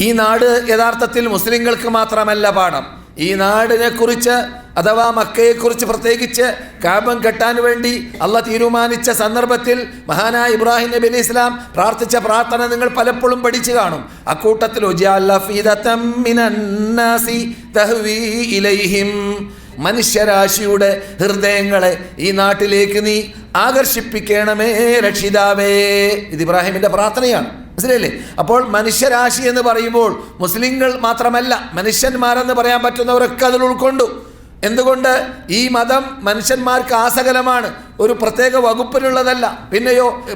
ഈ നാട് യഥാർത്ഥത്തിൽ മുസ്ലിങ്ങൾക്ക് മാത്രമല്ല പാഠം. ഈ നാടിനെ കുറിച്ച് അഥവാ മക്കയെക്കുറിച്ച് പ്രത്യേകിച്ച് കാബം കെട്ടാൻ വേണ്ടി അല്ല തീരുമാനിച്ച സന്ദർഭത്തിൽ മഹാനായ ഇബ്രാഹിം നബി അലി ഇസ്ലാം പ്രാർത്ഥിച്ച പ്രാർത്ഥന നിങ്ങൾ പലപ്പോഴും പഠിച്ചു കാണും. അക്കൂട്ടത്തിൽ മനുഷ്യരാശിയുടെ ഹൃദയങ്ങളെ ഈ നാട്ടിലേക്ക് നീ ആകർഷിപ്പിക്കണമേ രക്ഷിതാവേ. ഇത് ഇബ്രാഹിമിന്റെ പ്രാർത്ഥനയാണ്. മനസ്സിലായില്ലേ? അപ്പോൾ മനുഷ്യരാശി എന്ന് പറയുമ്പോൾ മുസ്ലിങ്ങൾ മാത്രമല്ല മനുഷ്യന്മാരെന്ന് പറയാൻ പറ്റുന്നവരൊക്കെ അതിൽ ഉൾക്കൊണ്ടു. എന്തുകൊണ്ട്? ഈ മതം മനുഷ്യന്മാർക്ക് ആസകലമാണ് ഒരു പ്രത്യേക വകുപ്പിലുള്ളതല്ല. പിന്നെയോ.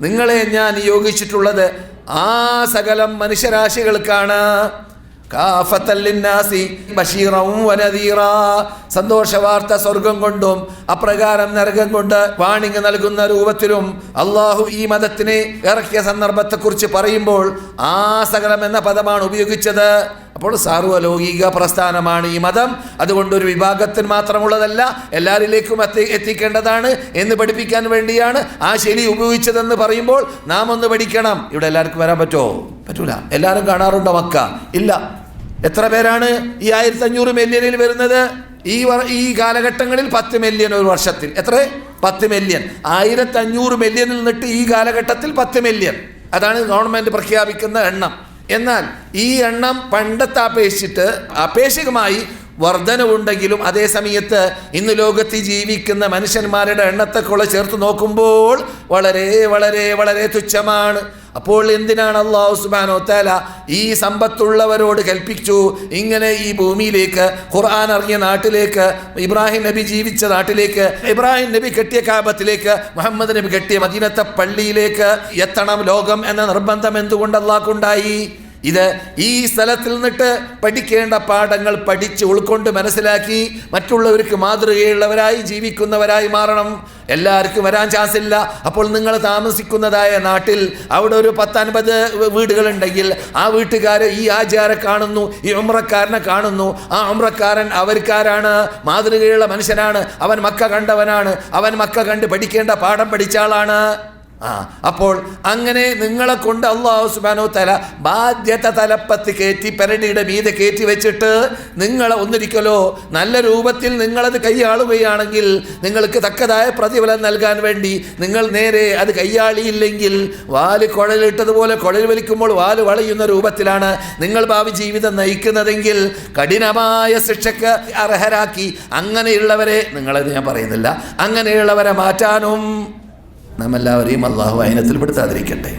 നിങ്ങളെ ഞാൻ നിയോഗിച്ചിട്ടുള്ളത് ആ സകലം മനുഷ്യരാശികൾക്കാണ്. ബഷീറം വനദീറ സ്വർഗം കൊണ്ടും അപ്രകാരം നരകം കൊണ്ട് വാണിംഗ് നൽകുന്ന രൂപത്തിലും അള്ളാഹു ഈ മതത്തിനെ ഇറക്കിയ സന്ദർഭത്തെക്കുറിച്ച് പറയുമ്പോൾ ആ സകലം എന്ന പദമാണ് ഉപയോഗിച്ചത്. അപ്പോൾ സാർവലൗകിക പ്രസ്ഥാനമാണ് ഈ മതം. അതുകൊണ്ട് ഒരു വിഭാഗത്തിന് മാത്രമുള്ളതല്ല എല്ലാവരിലേക്കും എത്തി എത്തിക്കേണ്ടതാണ് എന്ന് പഠിപ്പിക്കാൻ വേണ്ടിയാണ് ആ ശരി ഉപയോഗിച്ചതെന്ന് പറയുമ്പോൾ നാം ഒന്ന് പഠിക്കണം. ഇവിടെ എല്ലാവർക്കും വരാൻ പറ്റുമോ? പറ്റൂല. എല്ലാവരും കാണാറുണ്ടോ മക്ക? ഇല്ല. എത്ര പേരാണ് ഈ ആയിരത്തി അഞ്ഞൂറ് മില്യണിൽ വരുന്നത്? ഈ ഈ കാലഘട്ടങ്ങളിൽ പത്ത് മില്യൺ ഒരു വർഷത്തിൽ. എത്ര? പത്ത് മില്യൺ ആയിരത്തി അഞ്ഞൂറ് മില്യണിൽ നിന്നിട്ട് ഈ കാലഘട്ടത്തിൽ പത്ത് മില്യൺ അതാണ് ഗവൺമെന്റ് പ്രഖ്യാപിക്കുന്ന എണ്ണം. എന്നാൽ ഈ എണ്ണം പണ്ടത്തെ അപേക്ഷിച്ചിട്ട് അപേക്ഷികമായി വർധനവുണ്ടെങ്കിലും അതേ സമയത്ത് ഇന്ന് ലോകത്ത് ജീവിക്കുന്ന മനുഷ്യന്മാരുടെ എണ്ണത്തെക്കുള്ള ചേർത്ത് നോക്കുമ്പോൾ വളരെ വളരെ വളരെ തുച്ഛമാണ്. അപ്പോൾ എന്തിനാണ് അള്ളാഹു സുബാനോ താല ഈ സമ്പത്തുള്ളവരോട് കൽപ്പിച്ചു? ഇങ്ങനെ ഈ ഭൂമിയിലേക്ക് ഖുർആൻ ഇറങ്ങിയ നാട്ടിലേക്ക് ഇബ്രാഹിം നബി ജീവിച്ച നാട്ടിലേക്ക് ഇബ്രാഹിം നബി കെട്ടിയ കാബത്തിലേക്ക് മുഹമ്മദ് നബി കെട്ടിയ മദീനത്തെ പള്ളിയിലേക്ക് എത്തണം ലോകം എന്ന നിർബന്ധം എന്തുകൊണ്ട് അള്ളാഹ്ക്കുണ്ടായി ഇത് ഈ സ്ഥലത്തിൽ നിന്നിട്ട് പഠിക്കേണ്ട പാഠങ്ങൾ പഠിച്ച് ഉൾക്കൊണ്ട് മനസ്സിലാക്കി മറ്റുള്ളവർക്ക് മാതൃകയുള്ളവരായി ജീവിക്കുന്നവരായി മാറണം. എല്ലാവർക്കും വരാൻ ചാൻസ് ഇല്ല. അപ്പോൾ നിങ്ങൾ താമസിക്കുന്നതായ നാട്ടിൽ അവിടെ ഒരു പത്തൻപത് വീടുകളുണ്ടെങ്കിൽ ആ വീട്ടുകാർ ഈ ആചാരെ കാണുന്നു ഈ ഉമ്രക്കാരനെ കാണുന്നു. ആ ഉമ്രക്കാരൻ അവർക്കാരാണ്. മാതൃകയുള്ള മനുഷ്യനാണ്. അവൻ മക്ക കണ്ടവനാണ്. അവൻ മക്ക കണ്ട് പഠിക്കേണ്ട പാഠം പഠിച്ച ആളാണ്. ആ അപ്പോൾ അങ്ങനെ നിങ്ങളെ കൊണ്ട് അള്ളാഹു സുബാനോ തല ബാധ്യത തലപ്പത്ത് കയറ്റി പെരടിയുടെ മീതെ കയറ്റി വെച്ചിട്ട് നിങ്ങളെ ഒന്നിരിക്കലോ? നല്ല രൂപത്തിൽ നിങ്ങളത് കൈയാളുകയാണെങ്കിൽ നിങ്ങൾക്ക് തക്കതായ പ്രതിഫലം നൽകാൻ വേണ്ടി നിങ്ങൾ നേരെ അത് കൈയാളിയില്ലെങ്കിൽ വാൽ കുഴലിട്ടതുപോലെ കുഴൽ വലിക്കുമ്പോൾ വാൽ വളയുന്ന രൂപത്തിലാണ് നിങ്ങൾ ഭാവി ജീവിതം നയിക്കുന്നതെങ്കിൽ കഠിനമായ ശിക്ഷയ്ക്ക് അർഹരാക്കി അങ്ങനെയുള്ളവരെ നിങ്ങളത് ഞാൻ പറയുന്നില്ല അങ്ങനെയുള്ളവരെ മാറ്റാനും നാം എല്ലാവരെയും അള്ളാഹു അയനത്തിൽ പെടുത്താതിരിക്കട്ടെ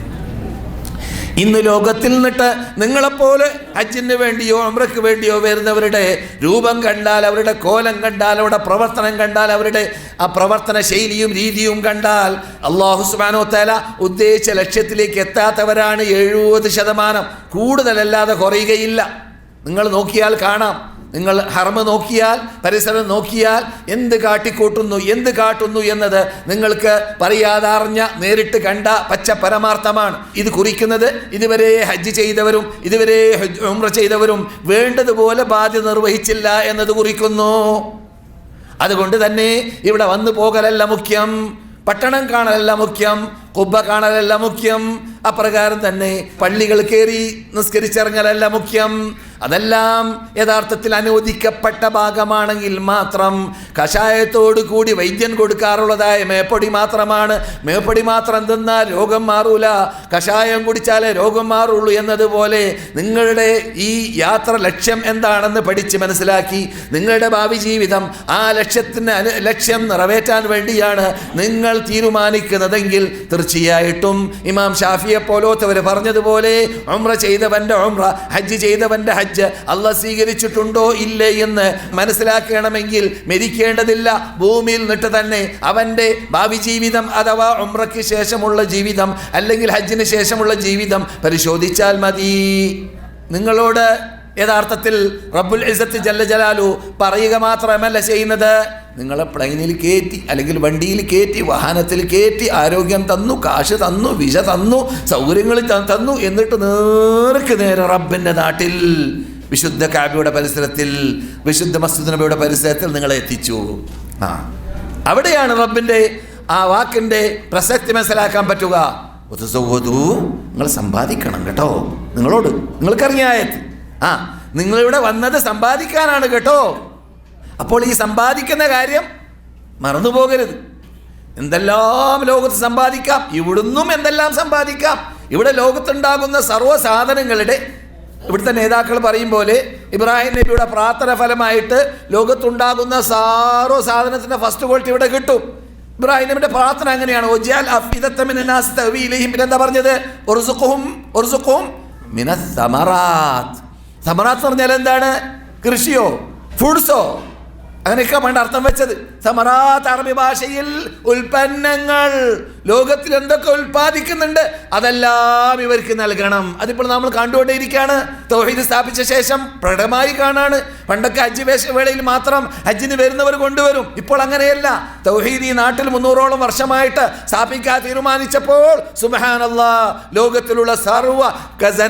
ഇന്ന് ലോകത്തിൽ നിന്നിട്ട് നിങ്ങളെപ്പോലെ ഹജ്ജിന് വേണ്ടിയോ അമ്രക്ക് വേണ്ടിയോ വരുന്നവരുടെ രൂപം കണ്ടാൽ അവരുടെ കോലം കണ്ടാൽ അവരുടെ പ്രവർത്തനം കണ്ടാൽ അവരുടെ ആ പ്രവർത്തന ശൈലിയും രീതിയും കണ്ടാൽ അള്ളാഹു സുബാനോ തല ഉദ്ദേശിച്ച ലക്ഷ്യത്തിലേക്ക് എത്താത്തവരാണ് എഴുപത് ശതമാനം. കൂടുതലല്ലാതെ കുറയുകയില്ല. നിങ്ങൾ നോക്കിയാൽ കാണാം. നിങ്ങൾ ഹർമ നോക്കിയാൽ പരിസരം നോക്കിയാൽ എന്ത് കാട്ടിക്കൂട്ടുന്നു എന്ത് കാട്ടുന്നു എന്നത് നിങ്ങൾക്ക് പറയാതറിഞ്ഞ നേരിട്ട് കണ്ട പച്ച പരമാർത്ഥമാണ്. ഇത് കുറിക്കുന്നത് ഇതുവരെ ഹജ്ജ് ചെയ്തവരും ഇതുവരെ ഉമ്ര ചെയ്തവരും വേണ്ടതുപോലെ ബാധ്യത നിർവഹിച്ചില്ല എന്നത് കുറിക്കുന്നു. അതുകൊണ്ട് തന്നെ ഇവിടെ വന്നു പോകലല്ല മുഖ്യം പട്ടണം കാണലല്ല മുഖ്യം കുബ്ബ കാണലല്ല മുഖ്യം. അപ്രകാരം തന്നെ പള്ളികൾ കയറി നിസ്കരിച്ചിറങ്ങലല്ല മുഖ്യം. അതെല്ലാം യഥാർത്ഥത്തിൽ അനുവദിക്കപ്പെട്ട ഭാഗമാണെങ്കിൽ മാത്രം കഷായത്തോടു കൂടി വൈദ്യൻ കൊടുക്കാറുള്ളതായ മേപ്പൊടി മാത്രമാണ്. മേപ്പൊടി മാത്രം തിന്നാൽ രോഗം മാറൂല. കഷായം കുടിച്ചാലേ രോഗം മാറുള്ളൂ എന്നതുപോലെ നിങ്ങളുടെ ഈ യാത്ര ലക്ഷ്യം എന്താണെന്ന് പഠിച്ച് മനസ്സിലാക്കി നിങ്ങളുടെ ഭാവി ജീവിതം ആ ലക്ഷ്യത്തിന് ലക്ഷ്യം നിറവേറ്റാൻ വേണ്ടിയാണ് നിങ്ങൾ തീരുമാനിക്കുന്നതെങ്കിൽ തീർച്ചയായിട്ടും ഇമാം ഷാഫിയെ പോലോത്തവർ പറഞ്ഞതുപോലെ ഉമ്ര ചെയ്തവന്റെ ഉമ്ര ഹജ്ജ് ചെയ്തവന്റെ ഹജ്ജ് അല്ല സ്വീകരിച്ചിട്ടുണ്ടോ ഇല്ലേ എന്ന് മനസ്സിലാക്കണമെങ്കിൽ മരിക്കേണ്ടതില്ല. ഭൂമിയിൽ നിന്നിട്ട് തന്നെ അവന്റെ ഭാവി ജീവിതം അഥവാ ഉമ്രയ്ക്ക് ശേഷമുള്ള ജീവിതം അല്ലെങ്കിൽ ഹജ്ജിന് ശേഷമുള്ള ജീവിതം പരിശോധിച്ചാൽ മതി. നിങ്ങളോട് യഥാർത്ഥത്തിൽ റബ്ബുൽ ഇസത്ത് ജല്ല ജലാലു പറയുക മാത്രമല്ല ചെയ്യുന്നത്. നിങ്ങളെ പ്ലെയിനിൽ കയറ്റി അല്ലെങ്കിൽ വണ്ടിയിൽ കയറ്റി വാഹനത്തിൽ കയറ്റി ആരോഗ്യം തന്നു കാശ് തന്നു വിഷ തന്നു സൗകര്യങ്ങൾ തന്നു എന്നിട്ട് നേർക്ക് നേരെ റബ്ബിന്റെ നാട്ടിൽ വിശുദ്ധ കാബിയുടെ പരിസരത്തിൽ വിശുദ്ധ മസ്ജിദ് നബിയുടെ പരിസരത്തിൽ നിങ്ങളെ എത്തിച്ചു. ആ. അവിടെയാണ് റബ്ബിന്റെ ആ വാക്കിന്റെ പ്രസക്തി മനസ്സിലാക്കാൻ പറ്റുക. നിങ്ങൾ സമ്പാദിക്കണം കേട്ടോ. നിങ്ങളോട് നിങ്ങൾക്കറിഞ്ഞായത് ആ നിങ്ങളിവിടെ വന്നത് സമ്പാദിക്കാനാണ് കേട്ടോ. അപ്പോൾ ഈ സമ്പാദിക്കുന്ന കാര്യം മറന്നു പോകരുത്. എന്തെല്ലാം ലോകത്ത് സമ്പാദിക്കാം? ഇവിടുന്നും എന്തെല്ലാം സമ്പാദിക്കാം? ഇവിടെ ലോകത്തുണ്ടാകുന്ന സർവ സാധനങ്ങളുടെ ഇവിടുത്തെ നേതാക്കൾ പറയും പോലെ ഇബ്രാഹിം നബിയുടെ പ്രാർത്ഥന ഫലമായിട്ട് ലോകത്തുണ്ടാകുന്ന സാറോ സാധനത്തിന്റെ ഫസ്റ്റ് ക്വാളിറ്റി ഇവിടെ കിട്ടും. ഇബ്രാഹിം നബിയുടെ പ്രാർത്ഥന അങ്ങനെയാണ്. ഒജാൽ അഫ്ഇദത്തമിന നാസ് തഹ്വി ഇലൈഹിം. പിന്നെന്താ പറഞ്ഞത്? ഒറുസുഖും ഒറുസുഖും മിനസ് സമറാത്ത്. സമറാത്ത് പറഞ്ഞാൽ എന്താണ്? കൃഷിയോ ഫ്രൂട്ട്സോ അങ്ങനെയൊക്കെ വേണ്ട അർത്ഥം വെച്ചത്. സമറാത്ത് അറബി ഭാഷയിൽ ഉൽപ്പന്നങ്ങൾ ലോകത്തിൽ എന്തൊക്കെ ഉൽപ്പാദിക്കുന്നുണ്ട് അതെല്ലാം ഇവർക്ക് നൽകണം. അതിപ്പോൾ നമ്മൾ കണ്ടുകൊണ്ടേയിരിക്കുകയാണ്. തൗഹീദ് സ്ഥാപിച്ച ശേഷം പ്രകടമായി കാണാണ്. പണ്ടൊക്കെ ഹജ്ജ് വേളയിൽ മാത്രം ഹജ്ജിന് വരുന്നവർ കൊണ്ടുവരും. ഇപ്പോൾ അങ്ങനെയല്ല. തൗഹീദ് ഈ നാട്ടിൽ മുന്നൂറോളം വർഷമായിട്ട് സ്ഥാപിക്കാൻ തീരുമാനിച്ചപ്പോൾ സുബഹാനല്ല ലോകത്തിലുള്ള സർവ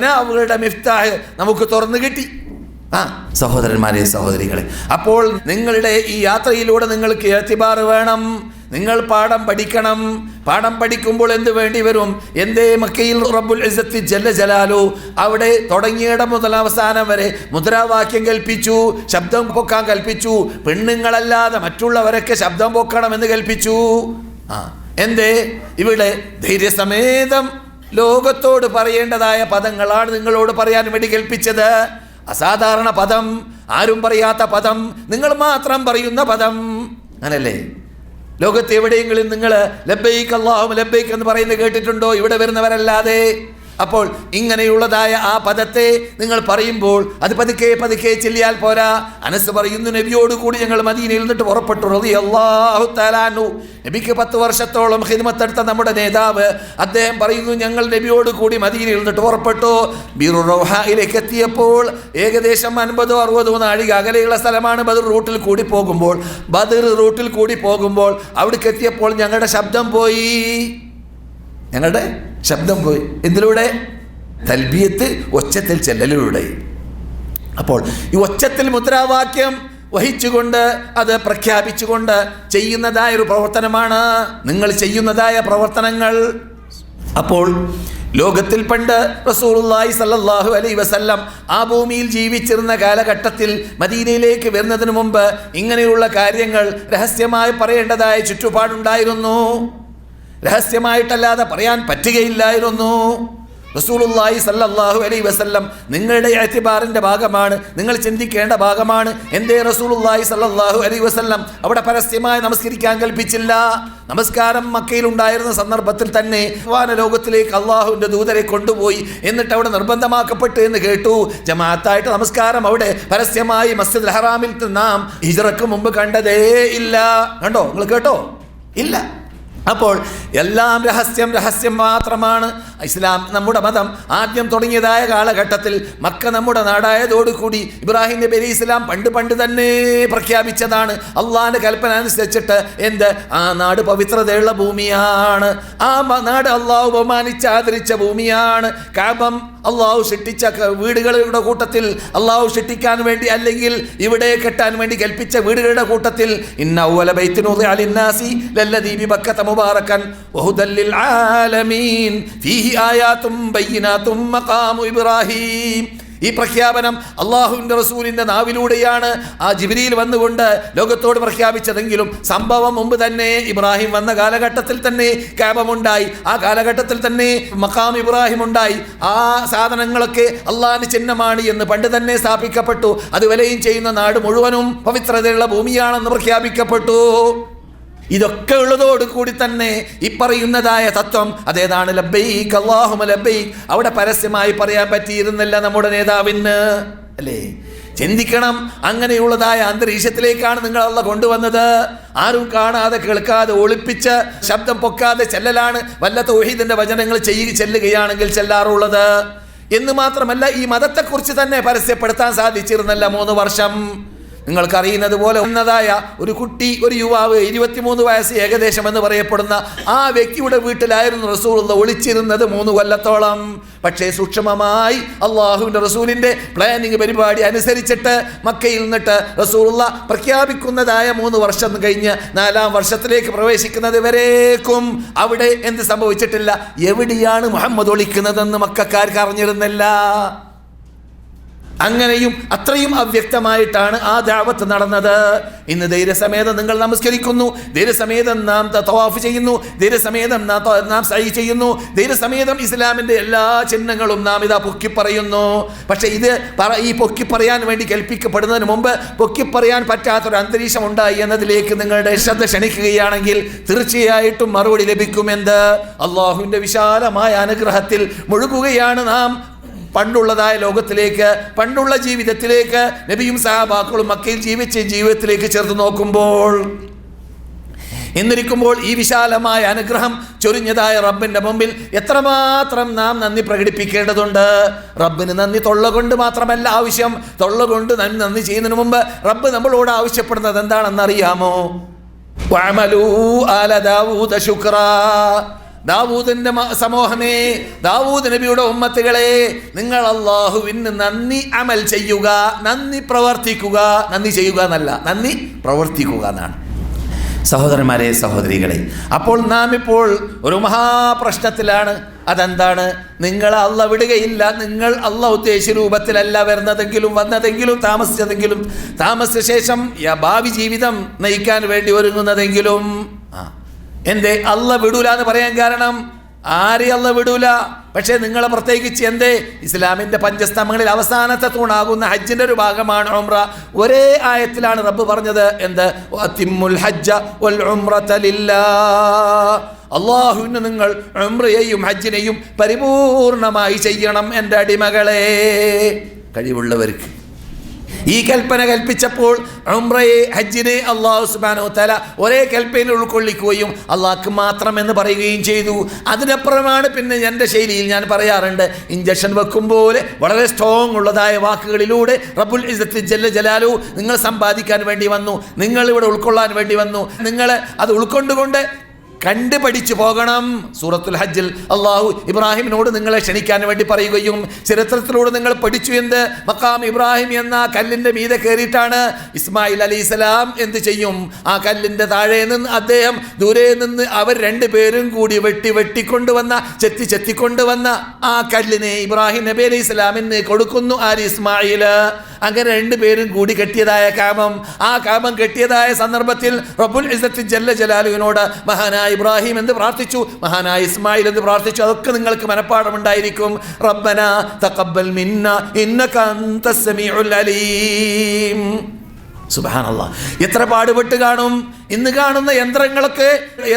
അവരുടെ മിഫ്താഹ് നമുക്ക് തുറന്നു കിട്ടി. ആ സഹോദരന്മാരെ സഹോദരികളെ. അപ്പോൾ നിങ്ങളുടെ ഈ യാത്രയിലൂടെ നിങ്ങൾക്ക് എത്തിബാർ വേണം. നിങ്ങൾ പാഠം പഠിക്കണം. പാഠം പഠിക്കുമ്പോൾ എന്ത് വേണ്ടി വരും? എന്തേ മക്കയിൽ റബ്ബുൽ ഇസത്തി ജല്ല ജലാലു? അവിടെ തുടങ്ങിയിടം മുതൽ അവസാനം വരെ മുദ്രാവാക്യം കൽപ്പിച്ചു ശബ്ദം പൊക്കാൻ കൽപ്പിച്ചു പെണ്ണുങ്ങളല്ലാതെ മറ്റുള്ളവരൊക്കെ ശബ്ദം പൊക്കണമെന്ന് കൽപ്പിച്ചു. ആ എന്തേ? ഇവിടെ ധൈര്യസമേതം ലോകത്തോട് പറയേണ്ടതായ പദങ്ങളാണ് നിങ്ങളോട് പറയാൻ വേണ്ടി കൽപ്പിച്ചത്. അസാധാരണ പദം. ആരും പറയാത്ത പദം. നിങ്ങൾ മാത്രം പറയുന്ന പദം. അങ്ങനല്ലേ? ലോകത്ത് എവിടെയെങ്കിലും നിങ്ങൾ ലബ്ബൈക്ക് അള്ളാഹും ലബ്ബൈക്ക് എന്ന് പറയുന്നത് കേട്ടിട്ടുണ്ടോ? ഇവിടെ വരുന്നവരല്ലാതെ. അപ്പോൾ ഇങ്ങനെയുള്ളതായ ആ പദത്തെ നിങ്ങൾ പറയുമ്പോൾ അത് പതുക്കെ പതുക്കെ ചെല്ലിയാൽ പോരാ. അനസ് പറയുന്നു നബിയോട് കൂടി ഞങ്ങൾ മദീനയിൽ നിന്നിട്ട് പുറപ്പെട്ടു. അള്ളാഹു താലാനു നബിക്ക് പത്ത് വർഷത്തോളം ഹിദ്മത്തെടുത്ത നമ്മുടെ നേതാവ് അദ്ദേഹം പറയുന്നു ഞങ്ങൾ നബിയോട് കൂടി മദീനയിൽ നിന്നിട്ട് പുറപ്പെട്ടു. ബിറു റൗഹായിലേക്ക് എത്തിയപ്പോൾ ഏകദേശം അൻപതോ അറുപതോ നാഴിക അകലെയുള്ള സ്ഥലമാണ് ബദർ റൂട്ടിൽ കൂടി പോകുമ്പോൾ. ബദർ റൂട്ടിൽ കൂടി പോകുമ്പോൾ അവിടേക്ക് എത്തിയപ്പോൾ ഞങ്ങളുടെ ശബ്ദം പോയി. ഞങ്ങളുടെ ശബ്ദം പോയി. എന്തിലൂടെ? തൽബിയത്ത് ഒച്ചത്തിൽ ചെല്ലലിലൂടെ. അപ്പോൾ ഈ ഒച്ചത്തിൽ മുദ്രാവാക്യം വഹിച്ചുകൊണ്ട് അത് പ്രഖ്യാപിച്ചുകൊണ്ട് ചെയ്യുന്നതായ ഒരു പ്രവർത്തനമാണ്. നിങ്ങൾ ചെയ്യുന്നതായ പ്രവർത്തനങ്ങൾ. അപ്പോൾ ലോകത്തിൽ പണ്ട് റസൂലുള്ളാഹി സല്ലാഹു അലൈ വസല്ലം ആ ഭൂമിയിൽ ജീവിച്ചിരുന്ന കാലഘട്ടത്തിൽ മദീനയിലേക്ക് വരുന്നതിന് മുമ്പ് ഇങ്ങനെയുള്ള കാര്യങ്ങൾ രഹസ്യമായി പറയേണ്ടതായ ചുറ്റുപാടുണ്ടായിരുന്നു. രഹസ്യമായിട്ടല്ലാതെ പറയാൻ പറ്റുകയില്ലായിരുന്നു. റസൂലുള്ളാഹി സല്ലല്ലാഹു അലൈ വസല്ലം നിങ്ങളുടെ എത്തിബാറിന്റെ ഭാഗമാണ് നിങ്ങൾ ചിന്തിക്കേണ്ട ഭാഗമാണ്. എന്തേ റസൂലുള്ളാഹി സല്ലല്ലാഹു അലൈ വസല്ലം അവിടെ പരസ്യമായി നമസ്കരിക്കാൻ കൽപ്പിച്ചില്ല. നമസ്കാരം മക്കയിൽ ഉണ്ടായിരുന്ന സന്ദർഭത്തിൽ തന്നെ വാന ലോകത്തിലേക്ക് അള്ളാഹുവിന്റെ ദൂതരെ കൊണ്ടുപോയി എന്നിട്ട് അവിടെ നിർബന്ധമാക്കപ്പെട്ടു എന്ന് കേട്ടു. ജമാഅത്തായിട്ട് നമസ്കാരം അവിടെ പരസ്യമായി മസ്ജിദ് ഹറാമിൽ നാം ഹിജറക്ക് മുമ്പ് കണ്ടതേ ഇല്ല. കണ്ടോ? നിങ്ങൾ കേട്ടോ? ഇല്ല. അപ്പോൾ എല്ലാം രഹസ്യം രഹസ്യം മാത്രമാണ്. ഇസ്ലാം നമ്മുടെ മതം ആദ്യം തുടങ്ങിയതായ കാലഘട്ടത്തിൽ മക്ക നമ്മുടെ നാടായതോടുകൂടി ഇബ്രാഹിം നബി അലി ഇസ്ലാം പണ്ട് പണ്ട് തന്നെ പ്രഖ്യാപിച്ചതാണ്. അള്ളാഹിന്റെ കൽപ്പന അനുസരിച്ചിട്ട് എന്ത്? ആ നാട് പവിത്രതയുള്ള ഭൂമിയാണ്. ആ നാട് അള്ളാഹു ബഹുമാനിച്ച് ആദരിച്ച ഭൂമിയാണ്. കാബം അള്ളാഹു സൃഷ്ടിച്ച വീടുകളുടെ കൂട്ടത്തിൽ അള്ളാഹു സൃഷ്ടിക്കാൻ വേണ്ടി അല്ലെങ്കിൽ ഇവിടെ കെട്ടാൻ വേണ്ടി കൽപ്പിച്ച വീടുകളുടെ കൂട്ടത്തിൽ ഇന്ന അവ്വല ബൈത്തിൻ ഉദിഅ ലിന്നാസി ബക്കത്ത മുബാറക്കൻ ആലമീൻ ഫീഹി ആയാതും ബയ്യനാത്തും മഖാമു ഇബ്രാഹീം. ഈ പ്രഖ്യാപനം അള്ളാഹുവിന്റെ റസൂലിന്റെ നാവിലൂടെയാണ് ആ ജിബിരിയിൽ വന്നുകൊണ്ട് ലോകത്തോട് പ്രഖ്യാപിച്ചതെങ്കിലും സംഭവം മുമ്പ് തന്നെ ഇബ്രാഹിം വന്ന കാലഘട്ടത്തിൽ തന്നെ കാപമുണ്ടായി. ആ കാലഘട്ടത്തിൽ തന്നെ മക്കാം ഇബ്രാഹിം ഉണ്ടായി ആ സാധനങ്ങളൊക്കെ അള്ളാഹിന് ചിഹ്നമാണ് എന്ന് പണ്ട് തന്നെ സ്ഥാപിക്കപ്പെട്ടു. അത് ചെയ്യുന്ന നാട് മുഴുവനും പവിത്രതയുള്ള ഭൂമിയാണെന്ന് പ്രഖ്യാപിക്കപ്പെട്ടു. ഇതൊക്കെ ഉള്ളതോട് കൂടി തന്നെ ഈ പറയുന്നതായ തത്വം അതേതാണ് ലബൈക് അള്ളാഹു ലബൈക് അവിടെ പരസ്യമായി പറയാൻ പറ്റിയിരുന്നില്ല നമ്മുടെ നേതാവിന്. അല്ലേ? ചിന്തിക്കണം അങ്ങനെയുള്ളതായ അന്തരീക്ഷത്തിലേക്കാണ് നിങ്ങൾ അള്ള കൊണ്ടുവന്നത്. ആരും കാണാതെ കേൾക്കാതെ ഒളിപ്പിച്ച് ശബ്ദം പൊക്കാതെ ചെല്ലലാണ് വല്ല തൗഹീദിന്റെ വചനങ്ങൾ ചെയ്യുക ചെല്ലുകയാണെങ്കിൽ ചെല്ലാറുള്ളത്. എന്ന് മാത്രമല്ല ഈ മതത്തെക്കുറിച്ച് തന്നെ പരസ്യപ്പെടുത്താൻ സാധിച്ചിരുന്നല്ല മൂന്ന് വർഷം. നിങ്ങൾക്കറിയുന്നത് പോലെ ഉന്നതായ ഒരു കുട്ടി ഒരു യുവാവ് ഇരുപത്തിമൂന്ന് വയസ്സ് ഏകദേശം എന്ന് പറയപ്പെടുന്ന ആ വ്യക്തിയുടെ വീട്ടിലായിരുന്നു റസൂലുള്ള ഒളിച്ചിരുന്നത് മൂന്ന് കൊല്ലത്തോളം. പക്ഷേ സൂക്ഷ്മമായി അള്ളാഹുവിന്റെ റസൂലിന്റെ പ്ലാനിങ് പരിപാടി അനുസരിച്ചിട്ട് മക്കയിൽ നിന്നിട്ട് റസൂലുള്ള പ്രഖ്യാപിക്കുന്നതായ മൂന്ന് വർഷം കഴിഞ്ഞ് നാലാം വർഷത്തിലേക്ക് പ്രവേശിക്കുന്നത് വരേക്കും. അവിടെ എന്ത് സംഭവിച്ചിട്ടില്ല? എവിടെയാണ് മുഹമ്മദ് ഒളിക്കുന്നതെന്ന് മക്കാർക്ക് അറിഞ്ഞിരുന്നില്ല. അങ്ങനെയും അത്രയും അവ്യക്തമായിട്ടാണ് ആ ദാവത്ത് നടന്നത്. ഇന്ന് ധൈര്യസമേതം നിങ്ങൾ നമസ്കരിക്കുന്നു. ധൈര്യസമേതം നാം തവാഫ് ചെയ്യുന്നു. ധൈര്യസമേതം നാം സൈ ചെയ്യുന്നു. ധൈര്യസമേതം ഇസ്ലാമിന്റെ എല്ലാ ചിഹ്നങ്ങളും നാം ഇതാ പൊക്കി പറയുന്നു. പക്ഷേ ഇത് ഈ പൊക്കി പറയാൻ വേണ്ടി കൽപ്പിക്കപ്പെടുന്നതിന് മുമ്പ് പൊക്കി പറയാൻ പറ്റാത്തൊരു അന്തരീക്ഷം ഉണ്ടായി എന്നതിലേക്ക് നിങ്ങളുടെ ശ്രദ്ധ ക്ഷണിക്കുകയാണെങ്കിൽ തീർച്ചയായിട്ടും മറുപടി ലഭിക്കുമെന്ന് അള്ളാഹുവിന്റെ വിശാലമായ അനുഗ്രഹത്തിൽ മുഴുകുകയാണ് നാം. പണ്ടുള്ളതായ ലോകത്തിലേക്ക് പണ്ടുള്ള ജീവിതത്തിലേക്ക് നബിയും സഹാബാക്കളും മക്കയിൽ ജീവിച്ച ജീവിതത്തിലേക്ക് ചേർത്ത് നോക്കുമ്പോൾ എന്നിരിക്കുമ്പോൾ ഈ വിശാലമായ അനുഗ്രഹം ചൊരിഞ്ഞതായ റബ്ബിന്റെ മുമ്പിൽ എത്രമാത്രം നാം നന്ദി പ്രകടിപ്പിക്കേണ്ടതുണ്ട്? റബ്ബിന് നന്ദി തൊള്ള കൊണ്ട് മാത്രമല്ല ആവശ്യം. തൊള്ള കൊണ്ട് നന്ദി നന്ദി ചെയ്യുന്നതിന് മുമ്പ് റബ്ബ് നമ്മളോട് ആവശ്യപ്പെടുന്നത് എന്താണെന്ന് അറിയാമോ വഅമലൂ ആല ദാവൂദ ശുക്രാ. ദാവൂദിന്റെ സമൂഹമേ ദാവൂദ് നബിയുടെ ഉമ്മത്തുകളെ നിങ്ങൾ അള്ളാഹുവിന് നന്ദി അമൽ ചെയ്യുക നന്ദി പ്രവർത്തിക്കുക നന്ദി ചെയ്യുക എന്നല്ല നന്ദി പ്രവർത്തിക്കുക എന്നാണ്. സഹോദരന്മാരെ സഹോദരികളെ അപ്പോൾ നാം ഇപ്പോൾ ഒരു മഹാപ്രശ്നത്തിലാണ്. അതെന്താണ്? നിങ്ങൾ അല്ല വിടുകയില്ല നിങ്ങൾ അല്ല ഉദ്ദേശ രൂപത്തിലല്ല വരുന്നതെങ്കിലും വന്നതെങ്കിലും താമസിച്ചതെങ്കിലും താമസിച്ച ശേഷം ഭാവി ജീവിതം നയിക്കാൻ വേണ്ടി ഒരുങ്ങുന്നതെങ്കിലും എന്തേ അല്ല വിടൂല എന്ന് പറയാൻ കാരണം? ആരെ അല്ല വിടൂല. പക്ഷേ നിങ്ങളെ പ്രത്യേകിച്ച് എന്തേ? ഇസ്ലാമിന്റെ പഞ്ചസ്തംഭങ്ങളിൽ അവസാനത്തെ തൂണാകുന്ന ഹജ്ജിന്റെ ഒരു ഭാഗമാണ് ഉംറ. ഒരേ ആയത്തിലാണ് റബ്ബ് പറഞ്ഞത്. എന്ത്? തിമ്മുൽ ഹജ്ജ ലില്ലാഹ്. അള്ളാഹുവിന് നിങ്ങൾ ഉംറയെയും ഹജ്ജിനെയും പരിപൂർണമായി ചെയ്യണം എന്റെ അടിമകളെ. കഴിവുള്ളവർക്ക്. ഈ കൽപ്പന കൽപ്പിച്ചപ്പോൾ ഉംറയെ ഹജ്ജിനെ അള്ളാഹു സുബാനോ തല ഒരേ കൽപ്പനയിൽ ഉൾക്കൊള്ളിക്കുകയും അള്ളാഹ്ക്ക് മാത്രം എന്ന് പറയുകയും ചെയ്തു. അതിനപ്പുറമാണ് പിന്നെ എന്റെ ശൈലിയിൽ ഞാൻ പറയാറുണ്ട് ഇഞ്ചക്ഷൻ വെക്കും പോലെ വളരെ സ്ട്രോങ് ഉള്ളതായ വാക്കുകളിലൂടെ റബുൽ ഇസത്ത് ജല്ല ജലാലു നിങ്ങൾ സമ്പാദിക്കാൻ വേണ്ടി വന്നു നിങ്ങൾ ഇവിടെ ഉൾക്കൊള്ളാൻ വേണ്ടി വന്നു നിങ്ങൾ അത് ഉൾക്കൊണ്ടുകൊണ്ട് കണ്ട് പഠിച്ചു പോകണം. സൂറത്തുൽ ഹജ്ജിൽ അള്ളാഹു ഇബ്രാഹിമിനോട് നിങ്ങളെ ക്ഷണിക്കാൻ വേണ്ടി പറയുകയും ചരിത്രത്തിലൂടെ നിങ്ങൾ പഠിച്ചു എന്ത്? മക്കാം ഇബ്രാഹിം എന്ന കല്ലിന്റെ മീതെ കയറിയിട്ടാണ് ഇസ്മായിൽ അലി ഇസ്ലാം എന്ത് ചെയ്യും? ആ കല്ലിന്റെ താഴെ നിന്ന് അദ്ദേഹം ദൂരെ നിന്ന് അവർ രണ്ടുപേരും കൂടി വെട്ടി വെട്ടിക്കൊണ്ടുവന്ന ചെത്തി ചെത്തിക്കൊണ്ടുവന്ന ആ കല്ലിനെ ഇബ്രാഹിം നബി അലി ഇസ്ലാമിന് കൊടുക്കുന്നു ആര്? ഇസ്മായിൽ അങ്ങനെ രണ്ടുപേരും കൂടി കെട്ടിയതായ കാമം. ആ കാമം കെട്ടിയതായ സന്ദർഭത്തിൽ റബുൽ ഇസത്ത് ജല്ല ജലാലുവിനോട് മഹാനായ ഇബ്രാഹിം എന്ന് പ്രാർത്ഥിച്ചു മഹാനായ ഇസ്മായിൽ എന്ന് പ്രാർത്ഥിച്ചു അതൊക്കെ നിങ്ങൾക്ക് മനഃപ്പാടമുണ്ടായിരിക്കും റബ്ബന തഖബ്ബൽ മിന്ന ഇന്നക സമീഉൽ അലീം. സുബാനല്ല എത്ര പാടുപെട്ട് കാണും? ഇന്ന് കാണുന്ന യന്ത്രങ്ങളൊക്കെ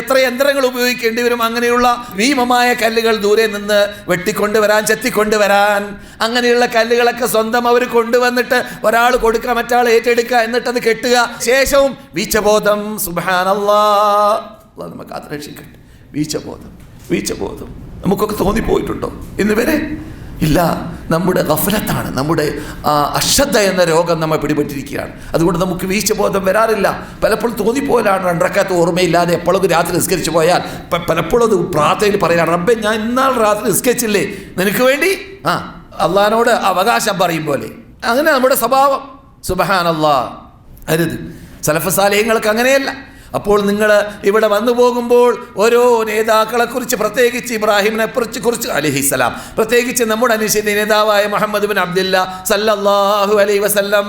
എത്ര യന്ത്രങ്ങൾ ഉപയോഗിക്കേണ്ടി വരും? അങ്ങനെയുള്ള ഭീമമായ കല്ലുകൾ ദൂരെ നിന്ന് വെട്ടിക്കൊണ്ടുവരാൻ ചെത്തിക്കൊണ്ടുവരാൻ അങ്ങനെയുള്ള കല്ലുകളൊക്കെ സ്വന്തം അവർ കൊണ്ടുവന്നിട്ട് ഒരാൾ കൊടുക്കുക മറ്റാൾ ഏറ്റെടുക്കുക എന്നിട്ടത് കെട്ടുക. ശേഷവും വീച്ചബോധം സുബാനല്ലാ നമുക്ക് അത് രക്ഷിക്കട്ടെ വീച്ചബോധം വീച്ചബോധം നമുക്കൊക്കെ തോന്നിപ്പോയിട്ടുണ്ടോ? ഇന്ന് വരെ ഇല്ല. നമ്മുടെ ഗഫലത്താണ്. നമ്മുടെ അശ്രദ്ധ എന്ന രോഗം നമ്മെ പിടിപെട്ടിരിക്കുകയാണ്. അതുകൊണ്ട് നമുക്ക് വീഴ്ചബോധം വരാറില്ല. പലപ്പോഴും തോന്നിപ്പോലാണ് രണ്ടരക്കാത്ത ഓർമ്മയില്ലാതെ എപ്പോഴും രാത്രി നിസ്കരിച്ചു പോയാൽ പലപ്പോഴും അത് പ്രാർത്ഥനയിൽ പറയാം റബ്ബെ ഞാൻ ഇന്നാൾ രാത്രി നിസ്കരിച്ചില്ലേ? നിനക്ക് വേണ്ടി? ആ അള്ളഹാനോട് അവകാശം പറയും പോലെ. അങ്ങനെ നമ്മുടെ സ്വഭാവം. സുബഹാനല്ലാ. അരുത്. സലഫസാലയങ്ങൾക്ക് അങ്ങനെയല്ല. അപ്പോൾ നിങ്ങൾ ഇവിടെ വന്നു പോകുമ്പോൾ ഓരോ നേതാക്കളെക്കുറിച്ച് പ്രത്യേകിച്ച് ഇബ്രാഹിമിനെ കുറിച്ച് കുറിച്ച് അലിഹിസ്സലാം പ്രത്യേകിച്ച് നമ്മുടെ അനുശീല നേതാവായ മുഹമ്മദ് ബിൻ അബ്ദുല്ല സല്ലാഹു അലൈ വസല്ലം.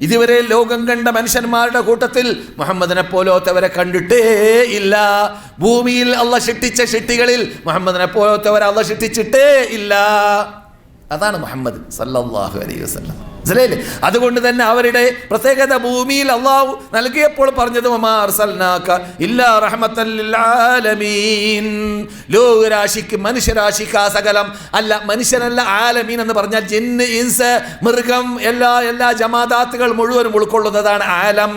ഇതുവരെ ലോകം കണ്ട മനുഷ്യന്മാരുടെ കൂട്ടത്തിൽ മുഹമ്മദിനെ പോലോത്തവരെ കണ്ടിട്ടേ ഇല്ല. ഭൂമിയിൽ അള്ള ശിട്ടിച്ച ഷിട്ടികളിൽ മുഹമ്മദിനെ പോലോത്തവരെ അള്ള ശിട്ടിച്ചിട്ടേ ഇല്ല. അതാണ് മുഹമ്മദ് സല്ലാഹു അലൈ വസല്ലം. മനസ്സിലായില്ലേ അതുകൊണ്ട് തന്നെ അവരുടെ പ്രത്യേകത ഭൂമിയിൽ അള്ളാഹു നൽകിയപ്പോൾ പറഞ്ഞത്. ലോകരാശിക്ക് മനുഷ്യരാശിക്ക് ആ സകലം അല്ല മനുഷ്യനല്ല ആലമീൻ എന്ന് പറഞ്ഞാൽ ജിന്ന് ഇൻസ് മൃഗം എല്ലാ എല്ലാ ജമാദാത്തുകൾ മുഴുവനും ഉൾക്കൊള്ളുന്നതാണ് ആലം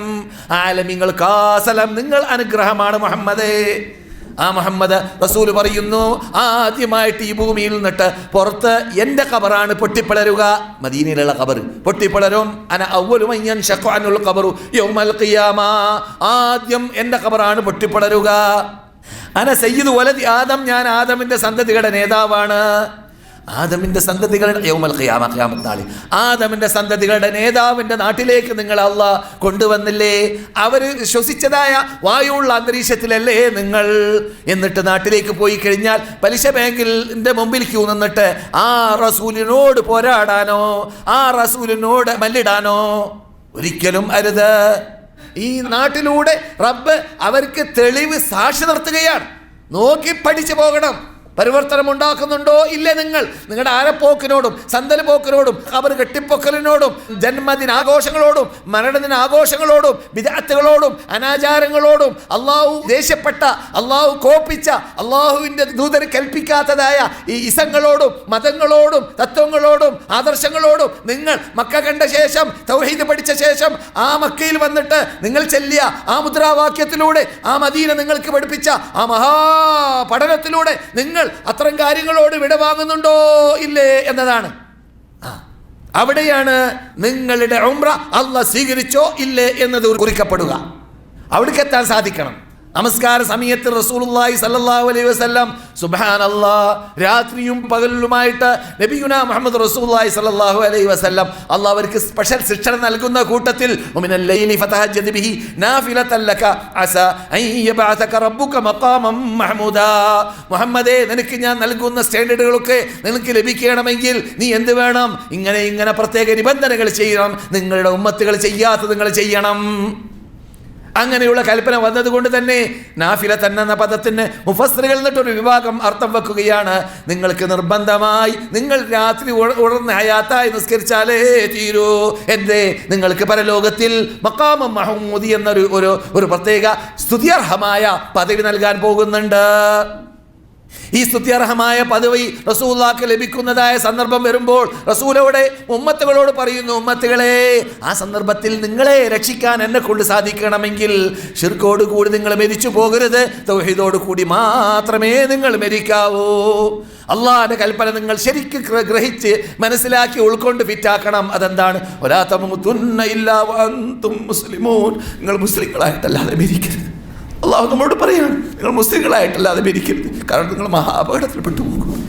ആലമിങ്ങൾക്ക് കാസലം സലം നിങ്ങൾ അനുഗ്രഹമാണ് മുഹമ്മദേ ആ മുഹമ്മദ് റസൂൽ പറയുന്നു ആദ്യമായിട്ട് ഈ ഭൂമിയിൽ നിന്നിട്ട് പുറത്ത് എന്റെ ഖബറാണ് പൊട്ടിപ്പിളരുക. മദീനയിലുള്ള ഖബർ പൊട്ടിപ്പിളരും. അന അവലുമയ്യൻ ഷഖ്വാനുള്ള ഖബറു യൗമൽ ഖിയാമ. ആദ്യം എന്റെ ഖബറാണ് പൊട്ടിപ്പിളരുക. അന സയ്യിദ് വലതി ആദം. ഞാൻ ആദമിന്റെ സന്തതികളുടെ നേതാവാണ്. ആദമിന്റെ സന്തതികളുടെ യൗമൽ ഖിയാമ ഖിയാമത്ത് ആദമിന്റെ സന്തതികളുടെ നേതാവിന്റെ നാട്ടിലേക്ക് നിങ്ങൾ അല്ല കൊണ്ടുവന്നില്ലേ? അവർ ശ്വസിച്ചതായ വായുവുള്ള അന്തരീക്ഷത്തിലല്ലേ നിങ്ങൾ? എന്നിട്ട് നാട്ടിലേക്ക് പോയി കഴിഞ്ഞാൽ പലിശ ബാങ്കിന്റെ മുമ്പിൽ ക്യൂ നിന്നിട്ട് ആ റസൂലിനോട് പോരാടാനോ? ആ റസൂലിനോട് മല്ലിടാനോ? ഒരിക്കലും അരുത്. ഈ നാട്ടിലൂടെ റബ്ബ് അവർക്ക് തെളിവ് സാക്ഷി നിർത്തുകയാണ്. നോക്കി പഠിച്ചു പോകണം. പരിവർത്തനം ഉണ്ടാക്കുന്നുണ്ടോ ഇല്ലേ നിങ്ങൾ? നിങ്ങളുടെ ആരപ്പോക്കിനോടും സന്തല പോക്കിനോടും അവർ കെട്ടിപ്പൊക്കലിനോടും ജന്മദിനാഘോഷങ്ങളോടും മരണദിനാഘോഷങ്ങളോടും വിദഗ്ധകളോടും അനാചാരങ്ങളോടും അള്ളാഹു ദേഷ്യപ്പെട്ട അള്ളാഹു കോപ്പിച്ച അള്ളാഹുവിന്റെ ദൂതന് കൽപ്പിക്കാത്തതായ ഈ ഇസങ്ങളോടും മതങ്ങളോടും തത്വങ്ങളോടും ആദർശങ്ങളോടും നിങ്ങൾ മക്ക കണ്ട ശേഷം തൗഹീദ് പഠിച്ച ശേഷം ആ മക്കയിൽ വന്നിട്ട് നിങ്ങൾ ചെല്ലിയ ആ മുദ്രാവാക്യത്തിലൂടെ ആ മദീന നിങ്ങൾക്ക് പഠിപ്പിച്ച ആ മഹാ പഠനത്തിലൂടെ നിങ്ങൾ അത്തരം കാര്യങ്ങളോട് വിട വാങ്ങുന്നുണ്ടോ? ഇല്ലേ എന്നതാണ്. ആ, അവിടെയാണ് നിങ്ങളുടെ ഉംറ അല്ല സ്വീകരിച്ചോ ഇല്ലേ എന്നത് കുറിക്കപ്പെടുക. അവിടേക്ക് എത്താൻ സാധിക്കണം. നമസ്കാര സമയത്ത് റസൂലുള്ളാഹി സല്ലല്ലാഹു അലൈഹി വസല്ലം സുബ്ഹാനല്ലാ രാത്രിയും പകലിലുമായിട്ട് നബിയുന മുഹമ്മദ് റസൂലുള്ളാഹി സല്ലല്ലാഹു അലൈഹി വസല്ലം അള്ളാഹ് അവർക്ക് സ്പെഷ്യൽ ശിക്ഷ നൽകുന്ന കൂട്ടത്തിൽ വമിനൽ ലൈലി ഫതഹജ്ജദ് ബിഹി ലക അസ അൻ യബഅതക റബ്ബുക മഖാമം മഹ്മൂദാ. മുഹമ്മദേ നിനക്ക് ഞാൻ നൽകുന്ന സ്റ്റാൻഡേർഡുകളൊക്കെ നിനക്ക് ലഭിക്കണമെങ്കിൽ നീ എന്ത് വേണം? ഇങ്ങനെ ഇങ്ങനെ പ്രത്യേക നിബന്ധനകൾ ചെയ്യണം നിങ്ങളുടെ ഉമ്മത്തുകൾ ചെയ്യാത്ത നിങ്ങൾ ചെയ്യണം. അങ്ങനെയുള്ള കൽപ്പന വന്നതുകൊണ്ട് തന്നെ നാഫില തന്നെ എന്ന പദത്തിന് മുഫസ്സറുകൾ എന്നിട്ടൊരു വിഭാഗം അർത്ഥം വെക്കുകയാണ്. നിങ്ങൾക്ക് നിർബന്ധമായി നിങ്ങൾ രാത്രി ഉടർന്ന് ഹയാത്തായി നിസ്കരിച്ചാലേ തീരൂ. എന്തേ? നിങ്ങൾക്ക് പരലോകത്തിൽ മക്കാമം മഹമ്മൂദി എന്നൊരു ഒരു ഒരു പ്രത്യേക സ്തുതിയർഹമായ പദവി നൽകാൻ പോകുന്നുണ്ട്. ഈ സ്തുത്യർഹമായ പദവി റസൂല്ലാക്ക് ലഭിക്കുന്നതായ സന്ദർഭം വരുമ്പോൾ റസൂലോടെ ഉമ്മത്തുകളോട് പറയുന്നു ഉമ്മത്തുകളെ ആ സന്ദർഭത്തിൽ നിങ്ങളെ രക്ഷിക്കാൻ എന്നെ കൊണ്ട് സാധിക്കണമെങ്കിൽ ഷിർക്കോട് കൂടി നിങ്ങൾ മരിച്ചു പോകരുത്. തൗഹീദോട് കൂടി മാത്രമേ നിങ്ങൾ മരിക്കാവൂ അള്ളാഹിന്റെ കൽപ്പന നിങ്ങൾ ശരിക്കും ഗ്രഹിച്ച് മനസ്സിലാക്കി ഉൾക്കൊണ്ട് ഫിറ്റാക്കണം. അതെന്താണ്? ഒരാത്തമുത്തുന്ന ഇല്ലാ വഅന്തും മുസ്ലിമൂൻ. നിങ്ങൾ മുസ്ലിങ്ങളായിട്ടല്ലാതെ മരിക്കരുത് അള്ളാഹു നമ്മളോട് പറയാണ് നിങ്ങൾ മുസ്ലിങ്ങളായിട്ടല്ലാതെ മരിക്കരുത് കാരണം നിങ്ങൾ മഹാപകടത്തിൽപ്പെട്ടു പോകും